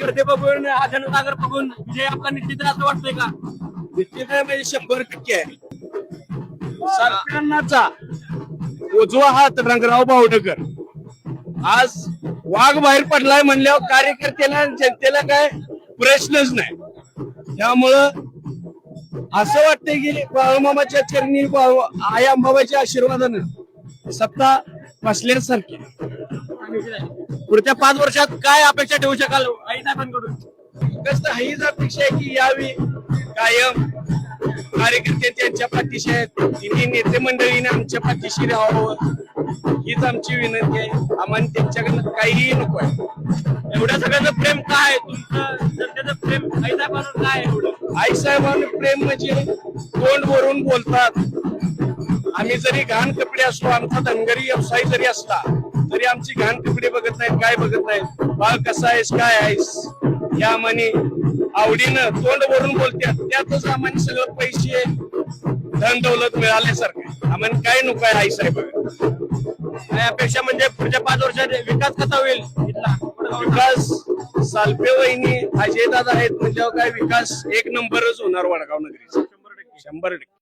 गर्दी बघून हा जनसागर बघून विजय आपला निश्चित असं वाटतंय का? निश्चित म्हणजे शंभर टक्के आहे. सरकारनाचा उजवा हात रंगराव बावडकर. आज वाघ बाहेर पडलाय म्हणल्यावर कार्यकर्त्याला जनतेला काय प्रश्नच नाही. त्यामुळं असं वाटतंय की बाळूमामाच्या चरणी बाळू- आई अंबाबाच्या आशीर्वादानं सत्ता बसल्यासारखी पुढच्या पाच वर्षात काय अपेक्षा ठेवू शकाल? साहेबांकडून. हीच अपेक्षा आहे की यावी कायम कार्यकर्ते त्यांच्या पाठीशी आहेत. तिन्ही नेते मंडळीने आमच्या पाठीशी राहावं. हीच आमची विनंती आहे. आम्हाला त्यांच्याकडनं काहीही नको आहे. एवढ्या सगळ्याचं प्रेम काय आहे? तुमचं जनतेचं प्रेम आई साहेबांवर काय एवढं? आई साहेबांनी प्रेम म्हणजे तोंड भरून बोलतात. आम्ही जरी घाण कपडे असलो आमचा धनगरी व्यवसाय जरी असला तरी आमची घाण कपडे बघत नाहीत काय बघत नाहीत. बाळ कसा आहेस काय आहेस? या आम्हाने आवडीनं तोंड भरून बोलतात त्यातच आम्हाला सगळं पैसे धन दौलत मिळाल्यासारखं. आम्हाला काय नको आहे आई साहेब. काय अपेक्षा म्हणजे पुढच्या पाच वर्षात विकास कसा होईल? इथला विकास सालपे वहिनी अजय दादा आहेत म्हणजे काय विकास एक नंबरच होणार वडगाव नगरीचा. शंभर टक्के.